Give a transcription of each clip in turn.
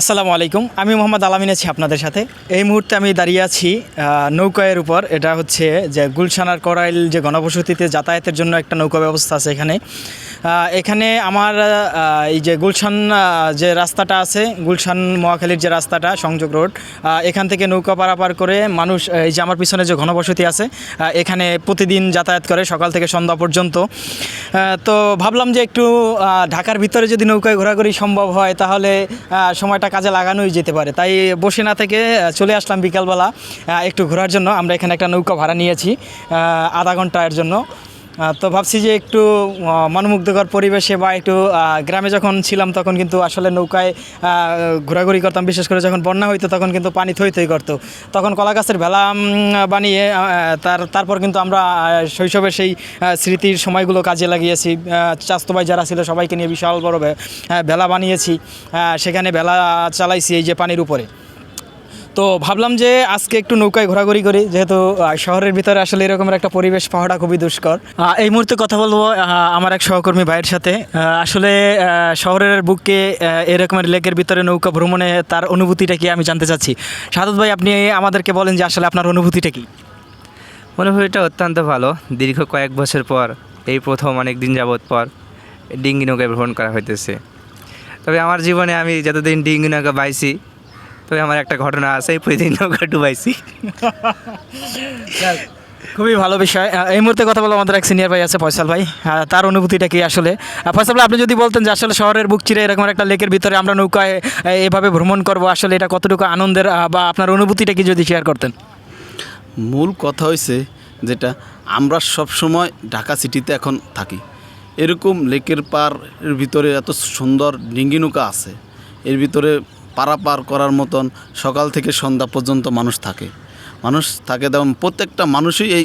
আসসালামু আলাইকুম। আমি মোহাম্মদ আলামিন আছি আপনাদের সাথে। এই মুহূর্তে আমি দাঁড়িয়ে আছি নৌকায়ের উপর। এটা হচ্ছে যে গুলশানার করাইল যে গণবসতিতে যাতায়াতের জন্য একটা নৌকা ব্যবস্থা আছে এখানে। এখানে আমার এই যে গুলশান যে রাস্তাটা আছে গুলশান মহাখালীর যে রাস্তাটা সংযোগ রোড এখান থেকে নৌকা পারাপার করে মানুষ এই যে আমার পিছনে যে ঘনবসতি আছে এখানে প্রতিদিন যাতায়াত করে সকাল থেকে সন্ধ্যা পর্যন্ত। তো ভাবলাম যে একটু ঢাকার ভিতরে যদি নৌকায় ঘোরাঘুরি সম্ভব হয় তাহলে আহ, সময়টা কাজে লাগানোই যেতে পারে। তাই বসে না থেকে চলে আসলাম বিকালবেলা একটু ঘোরার জন্য। আমরা এখানে একটা নৌকা ভাড়া নিয়েছি আধা ঘণ্টার জন্য। তো ভাবছি যে একটু মনোমুগ্ধকর পরিবেশে বা একটু গ্রামে যখন ছিলাম তখন কিন্তু আসলে নৌকায় ঘোরাঘুরি করতাম। বিশেষ করে যখন বন্যা হইতো তখন কিন্তু পানি থই থই করতো। তখন কলা গাছের ভেলা বানিয়ে তার তারপর কিন্তু আমরা আহ, শৈশবের সেই স্মৃতির সময়গুলো কাজে লাগিয়েছি। আহ, চাস্তো ভাই যারা ছিল সবাইকে নিয়ে বিশাল বড় ভেলা বানিয়েছি। সেখানে ভেলা চালাইছি এই যে পানির উপরে। তো ভাবলাম যে আজকে একটু নৌকায় ঘোরাঘুরি করি, যেহেতু শহরের ভিতরে আসলে এরকমের একটা পরিবেশ পাওয়াটা খুবই দুষ্কর। এই মুহূর্তে কথা বলব আমার এক সহকর্মী ভাইয়ের সাথে। আসলে শহরের বুকে এরকমের লেকের ভিতরে নৌকা ভ্রমণে তার অনুভূতিটা কি আমি জানতে চাচ্ছি। সাদত ভাই, আপনি আমাদেরকে বলেন যে আসলে আপনার অনুভূতিটা কি? অনুভূতিটা অত্যন্ত ভালো। দীর্ঘ কয়েক বছর পর, এই প্রথম অনেক দিন যাবৎ পর, ডিঙ্গি নৌকায় ভ্রমণ করা হইতেছে। তবে আমার জীবনে আমি যতদিন ডিঙ্গি নৌকা বাইছি তবে আমার একটা ঘটনা আছে এই প্রতিদিন নৌকা ডুবাইছি। খুবই ভালো বিষয়। এই মুহূর্তে কথা বলব আমাদের এক সিনিয়র ভাই আছে ফয়সাল ভাই। তার অনুভূতিটা কি আসলে? ফয়সাল ভাই আপনি যদি বলতেন যে আসলে শহরের বুক চিরে এরকম একটা লেকের ভিতরে আমরা নৌকায় এভাবে ভ্রমণ করব আসলে এটা কতটুকু আনন্দের বা আপনার অনুভূতিটা কি যদি শেয়ার করতেন? মূল কথা হয়েছে যেটা আমরা সব সময় ঢাকা সিটিতে এখন থাকি। এরকম লেকের পার ভিতরে এত সুন্দর ডিঙ্গি নৌকা আছে। এর ভিতরে পারাপার করার মতন সকাল থেকে সন্ধ্যা পর্যন্ত মানুষ থাকে। মানুষ থাকে তেমন প্রত্যেকটা মানুষই এই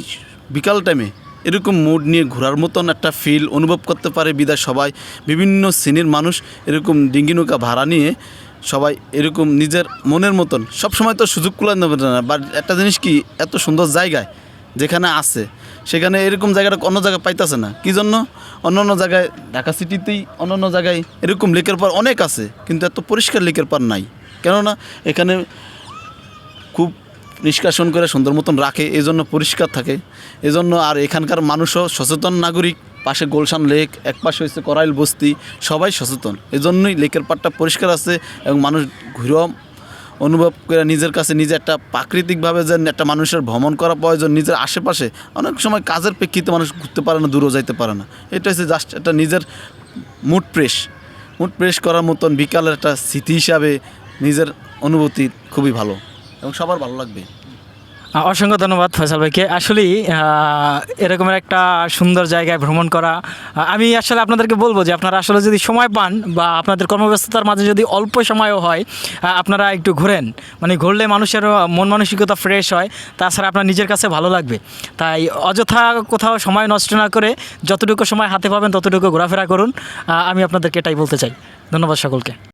বিকাল টাইমে এরকম মুড নিয়ে ঘোরার মতন একটা ফিল অনুভব করতে পারে বিদায় সবাই। বিভিন্ন শ্রেণির মানুষ এরকম ডিঙ্গি নৌকা ভাড়া নিয়ে সবাই এরকম নিজের মনের মতন। সব সময় তো সুযোগ কুলান দেবে না। বাট একটা জিনিস কি, এত সুন্দর জায়গায় যেখানে আছে সেখানে এরকম জায়গাটা অন্য জায়গায় পাইতেছে না। কি জন্য? অন্য অন্য জায়গায়, ঢাকা সিটিতেই অন্য অন্য জায়গায় এরকম লেকের পার অনেক আছে, কিন্তু এত পরিষ্কার লেকের পার নাই। কেননা এখানে খুব নিষ্কাশন করে সুন্দর মতন রাখে এই জন্য পরিষ্কার থাকে। এজন্য আর এখানকার মানুষও সচেতন নাগরিক, পাশে গোলশান লেক এক পাশে হচ্ছে করাইল বস্তি, সবাই সচেতন। এজন্যই লেকের পাড়টা পরিষ্কার আছে এবং মানুষ ঘুরেও অনুভব করে নিজের কাছে নিজে একটা প্রাকৃতিকভাবে যে একটা মানুষের ভ্রমণ করা প্রয়োজন, নিজের আশেপাশে অনেক সময় কাজের প্রেক্ষিতে মানুষ ঘুরতে পারে না, দূরও যাইতে পারে না। এটা হচ্ছে জাস্ট একটা নিজের মুড প্রেস মুড প্রেস করার মতন বিকালের একটা স্মৃতি হিসাবে নিজের অনুভূতি খুবই ভালো এবং সবার ভালো লাগবে। অসংখ্য ধন্যবাদ ফয়সাল ভাইকে। আসলেই এরকমের একটা সুন্দর জায়গায় ভ্রমণ করা আমি আসলে আপনাদেরকে বলব যে আপনারা আসলে যদি সময় পান বা আপনাদের কর্মব্যস্ততার মাঝে যদি অল্প সময়ও হয় আপনারা একটু ঘোরেন। মানে ঘুরলে মানুষের মন মানসিকতা ফ্রেশ হয়, তাছাড়া আপনার নিজের কাছে ভালো লাগবে। তাই অযথা কোথাও সময় নষ্ট না করে যতটুকু সময় হাতে পাবেন ততটুকু ঘোরাফেরা করুন। আমি আপনাদেরকে এটাই বলতে চাই। ধন্যবাদ সকলকে।